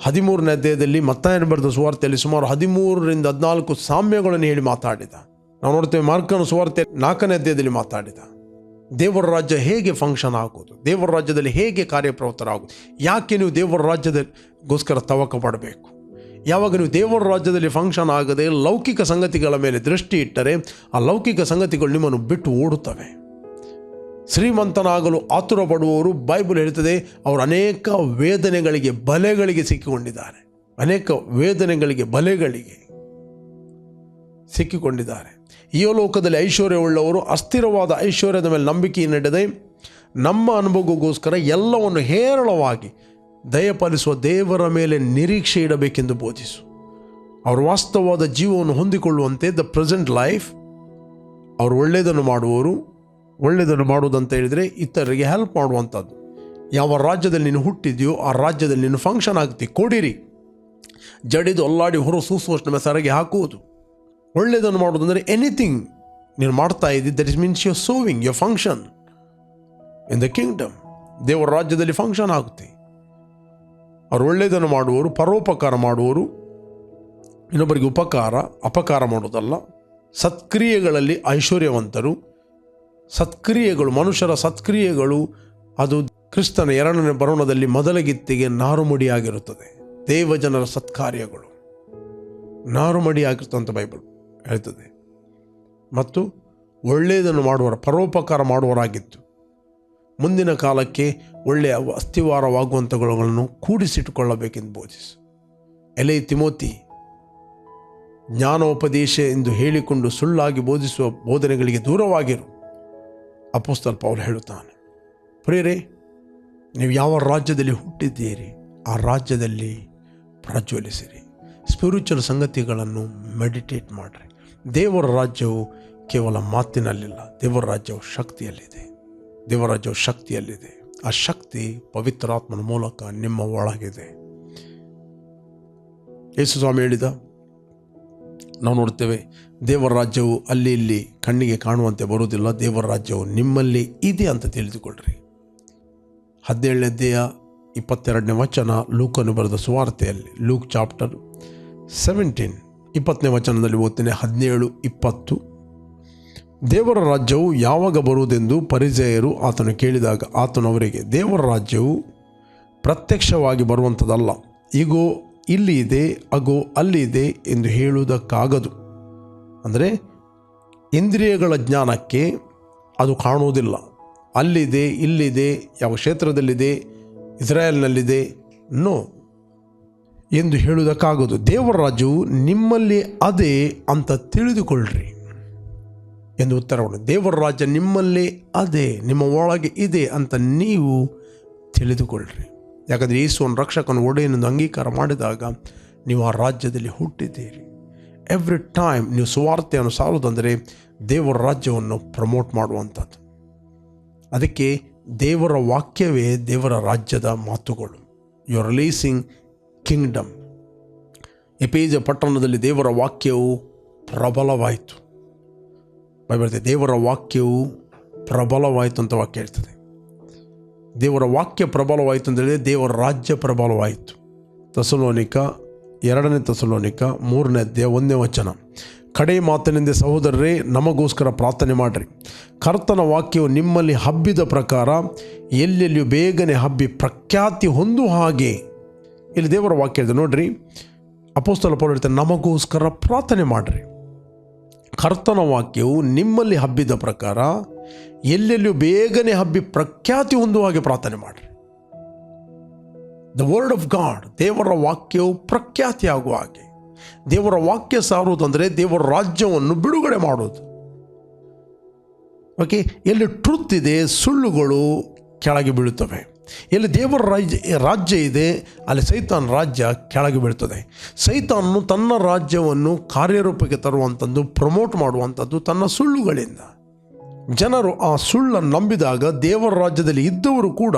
ಹದಿಮೂರನೇ ಅಧ್ಯಾಯದಲ್ಲಿ ಮತ್ತಾಯನ ಬರೆದ ಸುವಾರ್ತೆಯಲ್ಲಿ ಸುಮಾರು ಹದಿಮೂರರಿಂದ ಹದಿನಾಲ್ಕು ಸಾಮ್ಯಗಳನ್ನು ಹೇಳಿ ಮಾತಾಡಿದ. ನಾವು ನೋಡ್ತೇವೆ ಮಾರ್ಕನ ಸುವಾರ್ತೆ ನಾಲ್ಕನೇ ಅಧ್ಯಾಯದಲ್ಲಿ ಮಾತಾಡಿದ. ದೇವರ ರಾಜ್ಯ ಹೇಗೆ ಫಂಕ್ಷನ್ ಆಗೋದು? ದೇವರ ರಾಜ್ಯದಲ್ಲಿ ಹೇಗೆ ಕಾರ್ಯಪ್ರವೃತ್ತರಾಗೋದು? ಯಾಕೆ ನೀವು ದೇವರ ರಾಜ್ಯದಗೋಸ್ಕರ ತವಕ ಪಡಬೇಕು? ಯಾವಾಗ ನೀವು ದೇವರ ರಾಜ್ಯದಲ್ಲಿ ಫಂಕ್ಷನ್ ಆಗದೆ ಲೌಕಿಕ ಸಂಗತಿಗಳ ಮೇಲೆ ದೃಷ್ಟಿ ಇಟ್ಟರೆ ಆ ಲೌಕಿಕ ಸಂಗತಿಗಳು ನಿಮ್ಮನ್ನು ಬಿಟ್ಟು ಓಡುತ್ತವೆ. ಶ್ರೀಮಂತನಾಗಲು ಆತುರ ಪಡುವವರು ಬೈಬಲ್ ಹೇಳ್ತದೆ, ಅವರು ಅನೇಕ ವೇದನೆಗಳಿಗೆ ಬಲೆಗಳಿಗೆ ಸಿಕ್ಕಿಕೊಂಡಿದ್ದಾರೆ. ಅನೇಕ ವೇದನೆಗಳಿಗೆ ಬಲೆಗಳಿಗೆ ಸಿಕ್ಕಿಕೊಂಡಿದ್ದಾರೆ. ಈ ಲೋಕದಲ್ಲಿ ಐಶ್ವರ್ಯವುಳ್ಳವರು, ಅಸ್ಥಿರವಾದ ಐಶ್ವರ್ಯದ ಮೇಲೆ ನಂಬಿಕೆ ನೀಡದೆ ನಮ್ಮ ಅನುಭವಗೋಸ್ಕರ ಎಲ್ಲವನ್ನು ಹೇರಳವಾಗಿ ದಯಪಾಲಿಸುವ ದೇವರ ಮೇಲೆ ನಿರೀಕ್ಷೆ ಇಡಬೇಕೆಂದು ಬೋಧಿಸು. ಅವರು ವಾಸ್ತವವಾದ ಜೀವವನ್ನು ಹೊಂದಿಕೊಳ್ಳುವಂತೆ ದ ಪ್ರೆಸೆಂಟ್ ಲೈಫ್ ಅವರು ಒಳ್ಳೆಯದನ್ನು ಮಾಡುವವರು ಒಳ್ಳೆಯದನ್ನು ಮಾಡುವುದಂತ ಹೇಳಿದರೆ ಇತರರಿಗೆ ಹೆಲ್ಪ್ ಮಾಡುವಂಥದ್ದು. ಯಾವ ರಾಜ್ಯದಲ್ಲಿ ನೀನು ಹುಟ್ಟಿದೆಯೋ ಆ ರಾಜ್ಯದಲ್ಲಿ ನೀನು ಫಂಕ್ಷನ್ ಆಗ್ತಿ, ಕೊಡಿರಿ. ಜಡಿದು ಅಲ್ಲಾಡಿ ಹೊರ ಸೂಸುವಷ್ಟು ಸರಗೆ ಹಾಕುವುದು. ಒಳ್ಳೆಯದನ್ನು ಮಾಡುವುದಂದರೆ ಎನಿಥಿಂಗ್ ನೀನು ಮಾಡ್ತಾ ಇದ್ದಿ that is means your sowing your function in the kingdom ದೇವರ ರಾಜ್ಯದಲ್ಲಿ ಫಂಕ್ಷನ್ ಆಗುತ್ತೆ ಅವರು ಒಳ್ಳೆಯದನ್ನು ಮಾಡುವವರು, ಪರೋಪಕಾರ ಮಾಡುವವರು, ಇನ್ನೊಬ್ಬರಿಗೆ ಉಪಕಾರ, ಅಪಕಾರ ಮಾಡೋದಲ್ಲ ಸತ್ಕ್ರಿಯೆಗಳಲ್ಲಿ ಐಶ್ವರ್ಯವಂತರು ಸತ್ಕ್ರಿಯೆಗಳು, ಮನುಷ್ಯರ ಸತ್ಕ್ರಿಯೆಗಳು, ಅದು ಕ್ರಿಸ್ತನ ಎರಡನೇ ಬರೋಣದಲ್ಲಿ ಮೊದಲಗಿತ್ತಿಗೆ ನಾರುಮಡಿಯಾಗಿರುತ್ತದೆ. ದೇವಜನರ ಸತ್ಕಾರ್ಯಗಳು. ನಾರುಮಡಿ ಅಂತ ಬೈಬಲ್ ಹೇಳ್ತದೆ. ಮತ್ತು ಒಳ್ಳೆಯದನ್ನು ಮಾಡುವರ ಪರೋಪಕಾರ ಮಾಡುವರಾಗಿತ್ತು ಮುಂದಿನ ಕಾಲಕ್ಕೆ ಒಳ್ಳೆಯ ಅಸ್ಥಿವಾರವಾಗುವಂಥವುಗಳನ್ನು ಕೂಡಿಸಿಟ್ಟುಕೊಳ್ಳಬೇಕೆಂದು ಬೋಧಿಸು. ಎಲೆ ತಿಮೋತಿ, ಜ್ಞಾನೋಪದೇಶ ಎಂದು ಹೇಳಿಕೊಂಡು ಸುಳ್ಳಾಗಿ ಬೋಧಿಸುವ ಬೋಧನೆಗಳಿಗೆ ದೂರವಾಗಿರು. ಅಪೋಸ್ತಲ್ ಪೌಲ್ ಹೇಳುತ್ತಾನೆ ಪ್ರೇರೆ ನೀವು ಯಾವ ರಾಜ್ಯದಲ್ಲಿ ಹುಟ್ಟಿದ್ದೀರಿ, ಆ ರಾಜ್ಯದಲ್ಲಿ ಪ್ರಜ್ವಲಿಸಿರಿ. ಸ್ಪಿರಿಚುವಲ್ ಸಂಗತಿಗಳನ್ನು ಮೆಡಿಟೇಟ್ ಮಾಡಿರಿ. ದೇವರ ರಾಜ್ಯವು ಕೇವಲ ಮಾತಿನಲ್ಲಿಲ್ಲ, ದೇವರ ರಾಜ್ಯವು ಶಕ್ತಿಯಲ್ಲಿದೆ. ದೇವರ ರಾಜ್ಯವು ಶಕ್ತಿಯಲ್ಲಿದೆ. ಆ ಶಕ್ತಿ ಪವಿತ್ರಾತ್ಮನ ಮೂಲಕ ನಿಮ್ಮ ಒಳಗಿದೆ. ಯೇಸು ಸ್ವಾಮಿ ಹೇಳಿದ ನಾವು ನೋಡ್ತೇವೆ ದೇವರ ರಾಜ್ಯವು ಅಲ್ಲಿ ಇಲ್ಲಿ ಕಣ್ಣಿಗೆ ಕಾಣುವಂತೆ ಬರುವುದಿಲ್ಲ, ದೇವರ ರಾಜ್ಯವು ನಿಮ್ಮಲ್ಲಿ ಇದೆ ಅಂತ ತಿಳಿದುಕೊಳ್ಳ್ರಿ. ಹದಿನೇಳನೇದ್ದೆಯ ಇಪ್ಪತ್ತೆರಡನೇ ವಚನ ಲೂಕನ್ನು ಬರೆದ ಸುವಾರ್ತೆಯಲ್ಲಿ, ಲೂಕ್ ಚಾಪ್ಟರ್ ಸೆವೆಂಟೀನ್, ಇಪ್ಪತ್ತನೇ ವಚನದಲ್ಲಿ ಓದ್ತೇನೆ, ಹದಿನೇಳು, ಇಪ್ಪತ್ತು. ದೇವರ ರಾಜ್ಯವು ಯಾವಾಗ ಬರುವುದೆಂದು ಪರಿಚಯರು ಆತನು ಕೇಳಿದಾಗ, ಆತನು ಅವರಿಗೆ, ದೇವರ ರಾಜ್ಯವು ಪ್ರತ್ಯಕ್ಷವಾಗಿ ಬರುವಂಥದ್ದಲ್ಲ ಈಗೋ ಇಲ್ಲಿ ಇದೆ ಅಗೋ, ಅಲ್ಲಿದೆ ಎಂದು ಹೇಳುವುದಕ್ಕಾಗದು. ಅಂದರೆ ಇಂದ್ರಿಯಗಳ ಜ್ಞಾನಕ್ಕೆ ಅದು ಕಾಣುವುದಿಲ್ಲ. ಅಲ್ಲಿದೆ, ಇಲ್ಲಿದೆ, ಯಾವ ಕ್ಷೇತ್ರದಲ್ಲಿದೆ, ಇಸ್ರಾಯೇಲ್ನಲ್ಲಿದೆ, ನೋ. ಎಂದು ಹೇಳುವುದಕ್ಕಾಗದು. ದೇವರ ರಾಜ್ಯವು ನಿಮ್ಮಲ್ಲಿ ಅದೇ ಅಂತ ತಿಳಿದುಕೊಳ್ಳ್ರಿ ಎಂದು ಉತ್ತರವನ್ನು. ದೇವರ ರಾಜ್ಯ ನಿಮ್ಮಲ್ಲಿ ಅದೇ, ನಿಮ್ಮ ಒಳಗೆ ಇದೆ ಅಂತ ನೀವು ತಿಳಿದುಕೊಳ್ಳ್ರಿ. ಯಾಕಂದರೆ ಯೇಸುವನ್ನು ರಕ್ಷಕನ ಒಡೆಯನ್ನು ಅಂಗೀಕಾರ ಮಾಡಿದಾಗ ನೀವು ಆ ರಾಜ್ಯದಲ್ಲಿ ಹುಟ್ಟಿದ್ದೀರಿ. ಎವ್ರಿ ಟೈಮ್ ನೀವು ಸುವಾರ್ತೆಯನ್ನು ಸಾರುವುದಂದರೆ ದೇವರ ರಾಜ್ಯವನ್ನು ಪ್ರಮೋಟ್ ಮಾಡುವಂಥದ್ದು. ಅದಕ್ಕೆ ದೇವರ ವಾಕ್ಯವೇ ದೇವರ ರಾಜ್ಯದ ಮಾತುಗಳು. ಯು ಆರ್ ರಿಲೀಸಿಂಗ್ ಕಿಂಗ್ಡಮ್ ಎಪೇಜ ಪಟ್ಟಣದಲ್ಲಿ ದೇವರ ವಾಕ್ಯವು ಪ್ರಬಲವಾಯಿತು. ಬೈಬಲ್ತೆ ದೇವರ ವಾಕ್ಯವು ಪ್ರಬಲವಾಯಿತು ಅಂತ ವಾಕ್ಯ ಹೇಳ್ತದೆ. ದೇವರ ವಾಕ್ಯ ಪ್ರಬಲವಾಯಿತು ಅಂತ ಹೇಳಿದ್ರೆ ದೇವರ ರಾಜ್ಯ ಪ್ರಬಲವಾಯಿತು. ತಸಲೋನಿಕ ಎರಡನೇ ತಸಲೋನಿಕ ಮೂರನೇ ಅಧ್ಯಾಯ ಒಂದನೇ ವಚನ. ಕಡೆ ಮಾತಿನಿಂದ ಸಹೋದರರೇ, ನಮಗೋಸ್ಕರ ಪ್ರಾರ್ಥನೆ ಮಾಡಿರಿ. ಕರ್ತನ ವಾಕ್ಯವು ನಿಮ್ಮಲ್ಲಿ ಹಬ್ಬಿದ ಪ್ರಕಾರ ಎಲ್ಲೆಲ್ಲಿಯೂ ಬೇಗನೆ ಹಬ್ಬಿ ಪ್ರಖ್ಯಾತಿ ಹೊಂದು ಹಾಗೆ. ಇಲ್ಲಿ ದೇವರ ವಾಕ್ಯ ಇದೆ ನೋಡ್ರಿ. ಅಪೋಸ್ತಲ ಪೌಲ ನಮಗೋಸ್ಕರ ಪ್ರಾರ್ಥನೆ ಮಾಡಿರಿ. ಕರ್ತನ ವಾಕ್ಯವು ನಿಮ್ಮಲ್ಲಿ ಹಬ್ಬಿದ ಪ್ರಕಾರ ಎಲ್ಲೆಲ್ಲಿಯೂ ಬೇಗನೆ ಹಬ್ಬಿ ಪ್ರಖ್ಯಾತಿ ಹೊಂದುವ ಹಾಗೆ ಪ್ರಾರ್ಥನೆ ಮಾಡಿರಿ. ದ ವರ್ಡ್ ಆಫ್ ಗಾಡ್ ದೇವರ ವಾಕ್ಯವು ಪ್ರಖ್ಯಾತಿ ಆಗುವ ಹಾಗೆ. ದೇವರ ವಾಕ್ಯ ಸಾರುವುದಂದರೆ ದೇವರ ರಾಜ್ಯವನ್ನು ಬಿಡುಗಡೆ ಮಾಡುವುದು. ಓಕೆ ಎಲ್ಲಿ ಟ್ರುತ್ ಇದೆ, ಸುಳ್ಳುಗಳು ಕೆಳಗೆ ಬೀಳುತ್ತವೆ. ಎಲ್ಲಿ ದೇವರ ರಾಜ್ಯ ರಾಜ್ಯ ಇದೆ, ಅಲ್ಲಿ ಸೈತಾನ್ ರಾಜ್ಯ ಕೆಳಗೆ ಬೀಳ್ತದೆ ಸೈತಾನನು ತನ್ನ ರಾಜ್ಯವನ್ನು ಕಾರ್ಯರೂಪಕ್ಕೆ ತರುವಂಥದ್ದು ಪ್ರಮೋಟ್ ಮಾಡುವಂಥದ್ದು ತನ್ನ ಸುಳ್ಳುಗಳಿಂದ. ಜನರು ಆ ಸುಳ್ಳನ್ನು ನಂಬಿದಾಗ ದೇವರ ರಾಜ್ಯದಲ್ಲಿ ಇದ್ದವರು ಕೂಡ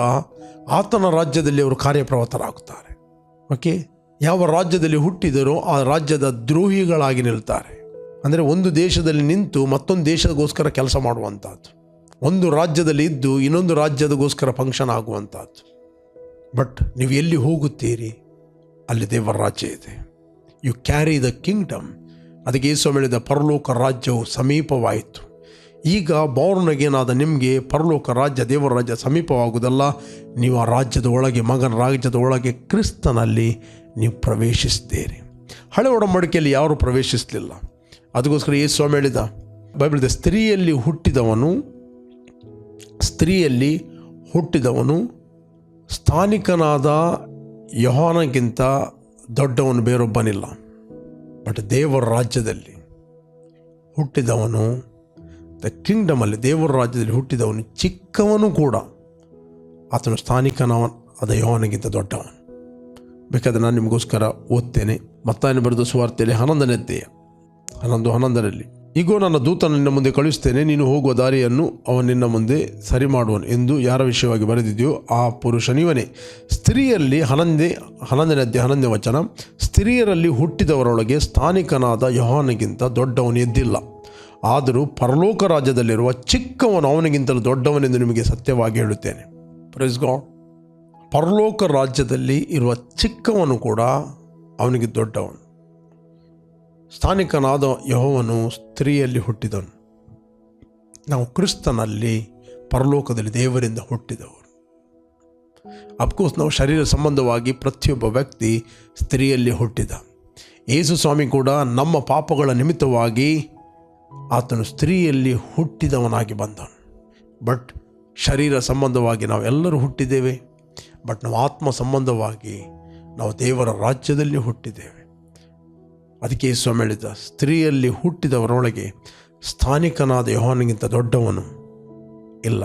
ಆತನ ರಾಜ್ಯದಲ್ಲಿ ಅವರು ಕಾರ್ಯಪ್ರವೃತ್ತರಾಗುತ್ತಾರೆ ಓಕೆ ಯಾವ ರಾಜ್ಯದಲ್ಲಿ ಹುಟ್ಟಿದರೋ ಆ ರಾಜ್ಯದ ದ್ರೋಹಿಗಳಾಗಿ ನಿಲ್ತಾರೆ. ಅಂದರೆ ಒಂದು ದೇಶದಲ್ಲಿ ನಿಂತು ಮತ್ತೊಂದು ದೇಶಗೋಸ್ಕರ ಕೆಲಸ ಮಾಡುವಂಥದ್ದು. ಒಂದು ರಾಜ್ಯದಲ್ಲಿ ಇದ್ದು ಇನ್ನೊಂದು ರಾಜ್ಯದಗೋಸ್ಕರ ಫಂಕ್ಷನ್ ಆಗುವಂಥದ್ದು. ಬಟ್ ನೀವು ಎಲ್ಲಿ ಹೋಗುತ್ತೀರಿ? ಅಲ್ಲಿ ದೇವರ ರಾಜ್ಯ ಇದೆ. ಯು ಕ್ಯಾರಿ ದ ಕಿಂಗ್ಡಮ್ ಅದಕ್ಕೆ ಯೇಸು ಹೇಳಿದ ಪರಲೋಕ ರಾಜ್ಯವು ಸಮೀಪವಾಯಿತು. ಈಗ ಬೌರ್ನಗೇನಾದ ನಿಮಗೆ ಪರಲೋಕ ರಾಜ್ಯ, ದೇವರ ರಾಜ್ಯ ಸಮೀಪವಾಗುವುದಲ್ಲ ನೀವು ಆ ರಾಜ್ಯದ ಒಳಗೆ, ಮಗನ ರಾಜ್ಯದ ಒಳಗೆ ಕ್ರಿಸ್ತನಲ್ಲಿ ನೀವು ಪ್ರವೇಶಿಸ್ತೀರಿ. ಹಳೆ ಒಡಂಬಡಿಕೆಯಲ್ಲಿ ಯಾರೂ ಪ್ರವೇಶಿಸಲಿಲ್ಲ. ಅದಕ್ಕೋಸ್ಕರ ಯೇಸು ಸ್ವಾಮಿ ಹೇಳಿದ ಬೈಬಲ್ದ ಸ್ತ್ರೀಯಲ್ಲಿ ಹುಟ್ಟಿದವನು ಸ್ತ್ರೀಯಲ್ಲಿ ಹುಟ್ಟಿದವನು ಸ್ಥಾನಿಕನಾದ ಯಹಾನಗಿಂತ ದೊಡ್ಡವನು, ಬೇರೊಬ್ಬನಿಲ್ಲ. ಬಟ್ ದೇವರ ರಾಜ್ಯದಲ್ಲಿ ಹುಟ್ಟಿದವನು ದ ಕಿಂಗ್ಡಮಲ್ಲಿ ದೇವರ ರಾಜ್ಯದಲ್ಲಿ ಹುಟ್ಟಿದವನು ಚಿಕ್ಕವನು ಕೂಡ. ಆತನು ಸ್ಥಾನಿಕನವ ಅದ ಯೋಹನಿಗಿಂತ ದೊಡ್ಡವನು. ಬೇಕಾದ್ರೆ ನಾನು ನಿಮಗೋಸ್ಕರ ಓದ್ತೇನೆ. ಮತ್ತಾಯನ ಬರೆದ ಸುವಾರ್ತೆಯಲ್ಲಿ ಹನ್ನೊಂದನೇ ಅಧ್ಯಯ. ಹನ್ನೊಂದು, ಹನ್ನೊಂದರಲ್ಲಿ ಈಗೋ ನನ್ನ ದೂತನ ನಿನ್ನ ಮುಂದೆ ಕಳುಹಿಸ್ತೇನೆ. ನೀನು ಹೋಗುವ ದಾರಿಯನ್ನು ಅವನು ನಿನ್ನ ಮುಂದೆ ಸರಿ ಮಾಡುವನು ಎಂದು ಯಾರ ವಿಷಯವಾಗಿ ಬರೆದಿದೆಯೋ ಆ ಪುರುಷನಿವನೇ. ಸ್ತ್ರೀಯಲ್ಲಿ ಹನ್ನೊಂದೇ, ಹನ್ನೊಂದನೇ ಅಧ್ಯಯ, ಹನ್ನೊಂದನೇ ವಚನ ಸ್ತ್ರೀಯರಲ್ಲಿ ಹುಟ್ಟಿದವರೊಳಗೆ ಸ್ಥಾನಿಕನಾದ ಯೋಹಾನಗಿಂತ ದೊಡ್ಡವನು ಎದ್ದಿಲ್ಲ. ಆದರೂ ಪರಲೋಕ ರಾಜ್ಯದಲ್ಲಿರುವ ಚಿಕ್ಕವನು ಅವನಿಗಿಂತಲೂ ದೊಡ್ಡವನೆಂದು ನಿಮಗೆ ಸತ್ಯವಾಗಿ ಹೇಳುತ್ತೇನೆ. ಪ್ರೈಸ್ ಗಾಡ್ ಪರಲೋಕ ರಾಜ್ಯದಲ್ಲಿ ಇರುವ ಚಿಕ್ಕವನು ಕೂಡ ಅವನಿಗೆ ದೊಡ್ಡವನು. ಸ್ಥಾನಿಕನಾದ ಯಹೋವನು ಸ್ತ್ರೀಯಲ್ಲಿ ಹುಟ್ಟಿದವನು. ನಾವು ಕ್ರಿಸ್ತನಲ್ಲಿ ಪರಲೋಕದಲ್ಲಿ ದೇವರಿಂದ ಹುಟ್ಟಿದವರು. ಅಫ್ಕೋರ್ಸ್ ನಾವು ಶರೀರ ಸಂಬಂಧವಾಗಿ ಪ್ರತಿಯೊಬ್ಬ ವ್ಯಕ್ತಿ ಸ್ತ್ರೀಯಲ್ಲಿ ಹುಟ್ಟಿದ. ಯೇಸು ಸ್ವಾಮಿ ಕೂಡ ನಮ್ಮ ಪಾಪಗಳ ನಿಮಿತ್ತವಾಗಿ ಆತನು ಸ್ತ್ರೀಯಲ್ಲಿ ಹುಟ್ಟಿದವನಾಗಿ ಬಂದನು ಬಟ್ ಶರೀರ ಸಂಬಂಧವಾಗಿ ನಾವೆಲ್ಲರೂ ಹುಟ್ಟಿದ್ದೇವೆ. ಬಟ್ ನಾವು ಆತ್ಮ ಸಂಬಂಧವಾಗಿ ನಾವು ದೇವರ ರಾಜ್ಯದಲ್ಲಿ ಹುಟ್ಟಿದ್ದೇವೆ. ಅದಕ್ಕೆ ಸ್ವಾಮಿ ಸ್ತ್ರೀಯಲ್ಲಿ ಹುಟ್ಟಿದವರೊಳಗೆ ಸ್ಥಾನಿಕನಾದ ಯೋಹಾನಿಗಿಂತ ದೊಡ್ಡವನು ಇಲ್ಲ.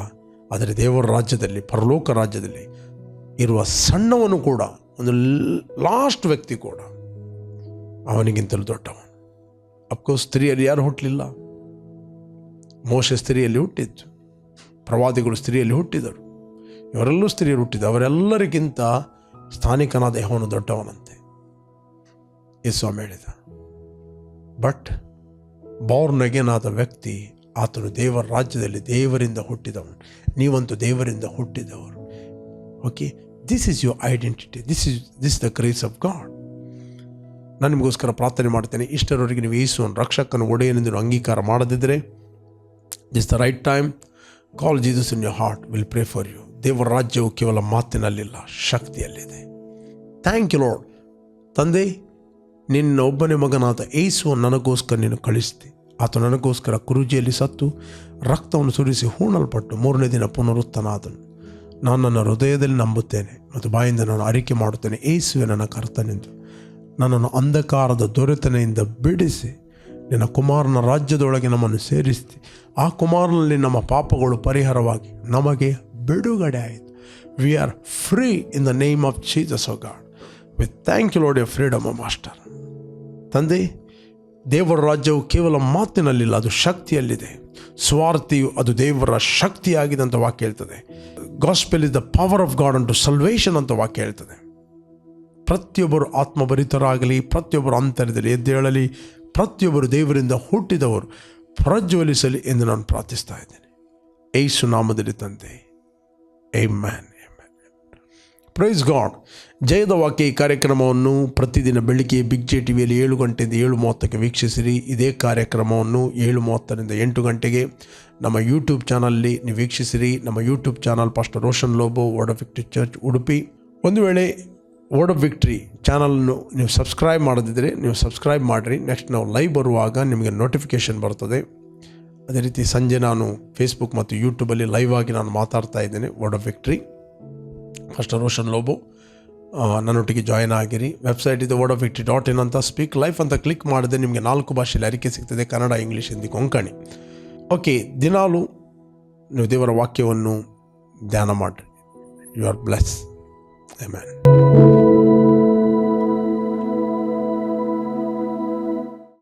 ಆದರೆ ದೇವರ ರಾಜ್ಯದಲ್ಲಿ, ಪರಲೋಕ ರಾಜ್ಯದಲ್ಲಿ ಇರುವ ಸಣ್ಣವನು ಕೂಡ, ಒಂದು ಲಾಸ್ಟ್ ವ್ಯಕ್ತಿ ಕೂಡ ಅವನಿಗಿಂತಲೂ ದೊಡ್ಡವನು. ಅಫ್ಕೋರ್ಸ್ ಸ್ತ್ರೀಯಲ್ಲಿ ಯಾರು ಹುಟ್ಟಲಿಲ್ಲ ಮೋಶ ಸ್ತ್ರೀಯಲ್ಲಿ ಹುಟ್ಟಿದ್ದು, ಪ್ರವಾದಿಗಳು ಸ್ತ್ರೀಯಲ್ಲಿ ಹುಟ್ಟಿದರು. ಇವರೆಲ್ಲೂ ಸ್ತ್ರೀಯರು ಹುಟ್ಟಿದ್ದು, ಅವರೆಲ್ಲರಿಗಿಂತ ಸ್ಥಾನಿಕನಾದ ಯಹೋನು ದೊಡ್ಡವನಂತೆ. ಯೇಸ್ವಾಮಿ ಹೇಳಿದ, ಬಟ್ ಬೌರ್ನಗೇನಾದ ವ್ಯಕ್ತಿ, ಆತನು ದೇವರ ರಾಜ್ಯದಲ್ಲಿ ದೇವರಿಂದ ಹುಟ್ಟಿದವನು. ನೀವಂತೂ ದೇವರಿಂದ ಹುಟ್ಟಿದವರು. Okay this is your identity this is this the grace of God ನಾನು ನಿಮಗೋಸ್ಕರ ಪ್ರಾರ್ಥನೆ ಮಾಡ್ತೇನೆ. ಇಷ್ಟರವರೆಗೆ ನೀವು ಯೇಸುವನ್ನು ರಕ್ಷಕನ ಒಡೆಯನೆಂದು ಅಂಗೀಕಾರ ಮಾಡದಿದ್ದರೆ this the right time call Jesus in your heart will pray for you ದೇವರ ರಾಜ್ಯವು ಕೇವಲ ಮಾತಿನಲ್ಲಿಲ್ಲ ಶಕ್ತಿಯಲ್ಲಿದೆ ಥ್ಯಾಂಕ್ ಯು ಲಾರ್ಡ್ ತಂದೆ ನಿನ್ನ ಒಬ್ಬನೇ ಮಗನಾದ ಏಸುವ ನನಗೋಸ್ಕರ ನೀನು ಕಳಿಸ್ತಿ ಆತ ನನಗೋಸ್ಕರ ಕುರುಜಿಯಲ್ಲಿ ಸತ್ತು ರಕ್ತವನ್ನು ಸುರಿಸಿ ಹೂಣಲ್ಪಟ್ಟು ಮೂರನೇ ದಿನ ಪುನರುತ್ತನಾದನು ನಾನು ನನ್ನ ಹೃದಯದಲ್ಲಿ ನಂಬುತ್ತೇನೆ ಮತ್ತು ಬಾಯಿಂದ ನಾನು ಅರಿಕೆ ಮಾಡುತ್ತೇನೆ ಏಸುವೆ ನನ್ನ ಕರ್ತನೆಂದು ನನ್ನನ್ನು ಅಂಧಕಾರದ ದೊರೆತನೆಯಿಂದ ಬಿಡಿಸಿ ನಿನ್ನ ಕುಮಾರನ ರಾಜ್ಯದೊಳಗೆ ನಮ್ಮನ್ನು ಸೇರಿಸ್ತಿ ಆ ಕುಮಾರನಲ್ಲಿ ನಮ್ಮ ಪಾಪಗಳು ಪರಿಹಾರವಾಗಿ ನಮಗೆ ಬಿಡುಗಡೆ ಆಯಿತು. We are free in the name of Jesus O God with thank you Lord a freedom master ತಂದೆ, ದೇವರ ರಾಜ್ಯವು ಕೇವಲ ಮಾತಿನಲ್ಲಿಲ್ಲ, ಅದು ಶಕ್ತಿಯಲ್ಲಿದೆ. ಸ್ವಾರ್ಥಿಯು ಅದು ದೇವರ ಶಕ್ತಿಯಾಗಿದೆ ಅಂತ ವಾಕ್ಯ ಹೇಳ್ತದೆ. Gospel is the power of God unto salvation ಅಂತ ವಾಕ್ಯ ಹೇಳ್ತದೆ. ಪ್ರತಿಯೊಬ್ಬರು ಆತ್ಮಭರಿತರಾಗಲಿ, ಪ್ರತಿಯೊಬ್ಬರು ಅಂತರದಲ್ಲಿ ಎದ್ದೇಳಲಿ, ಪ್ರತಿಯೊಬ್ಬರು ದೇವರಿಂದ ಹುಟ್ಟಿದವರು ಪ್ರಜ್ವಲಿಸಲಿ ಎಂದು ನಾನು ಪ್ರಾರ್ಥಿಸ್ತಾ ಇದ್ದೇನೆ. ಏ ಸುನಾಮದಲ್ಲಿ ತಂದೆ. ಏ ಮ್ಯಾನ್ ಪ್ರೈಸ್ ಗಾಡ್ ಜಯದ ವಾಕ್ಯ ಈ ಕಾರ್ಯಕ್ರಮವನ್ನು ಪ್ರತಿದಿನ ಬೆಳಿಗ್ಗೆ ಬಿಗ್ ಜೆ ಟಿ ವಿಯಲ್ಲಿ ಏಳು ಗಂಟೆಯಿಂದ ಏಳು ಮೂವತ್ತಕ್ಕೆ ವೀಕ್ಷಿಸಿರಿ. ಇದೇ ಕಾರ್ಯಕ್ರಮವನ್ನು ಏಳು ಮೂವತ್ತರಿಂದ ಎಂಟು ಗಂಟೆಗೆ ನಮ್ಮ ಯೂಟ್ಯೂಬ್ ಚಾನಲ್ಲಿ ನೀವು ವೀಕ್ಷಿಸಿರಿ. ನಮ್ಮ YouTube channel pastor Roshan Lobo word of church Udupi ಒಂದು ವೇಳೆ ವರ್ಡ್ ಆಫ್ ವಿಕ್ಟ್ರಿ ಚಾನಲನ್ನು ನೀವು ಸಬ್ಸ್ಕ್ರೈಬ್ ಮಾಡದಿದ್ದರೆ ನೀವು ಸಬ್ಸ್ಕ್ರೈಬ್ ಮಾಡಿರಿ. ನೆಕ್ಸ್ಟ್ ನಾವು ಲೈವ್ ಬರುವಾಗ ನಿಮಗೆ ನೋಟಿಫಿಕೇಷನ್ ಬರ್ತದೆ. ಅದೇ ರೀತಿ ಸಂಜೆ ನಾನು ಫೇಸ್ಬುಕ್ ಮತ್ತು ಯೂಟ್ಯೂಬಲ್ಲಿ ಲೈವ್ ಆಗಿ ನಾನು ಮಾತಾಡ್ತಾ ಇದ್ದೇನೆ. Word of victory first Roshan Lobo ನನ್ನೊಟ್ಟಿಗೆ join ಆಗಿರಿ. ವೆಬ್ಸೈಟ್ ಇದೆ word of victory dot in ಅಂತ ಸ್ಪೀಕ್ ಲೈಫ್ ಅಂತ ಕ್ಲಿಕ್ ಮಾಡಿದ್ರೆ ನಿಮಗೆ ನಾಲ್ಕು ಭಾಷೆಯಲ್ಲಿ ಅರಿಕೆ ಸಿಗ್ತದೆ. ಕನ್ನಡ ಇಂಗ್ಲೀಷ್ ಹಿಂದಿ ಕೊಂಕಣಿ. ಓಕೆ ದಿನಾಲು ನೀವು ದೇವರ ವಾಕ್ಯವನ್ನು ಧ್ಯಾನ ಮಾಡಿರಿ. You are bless I man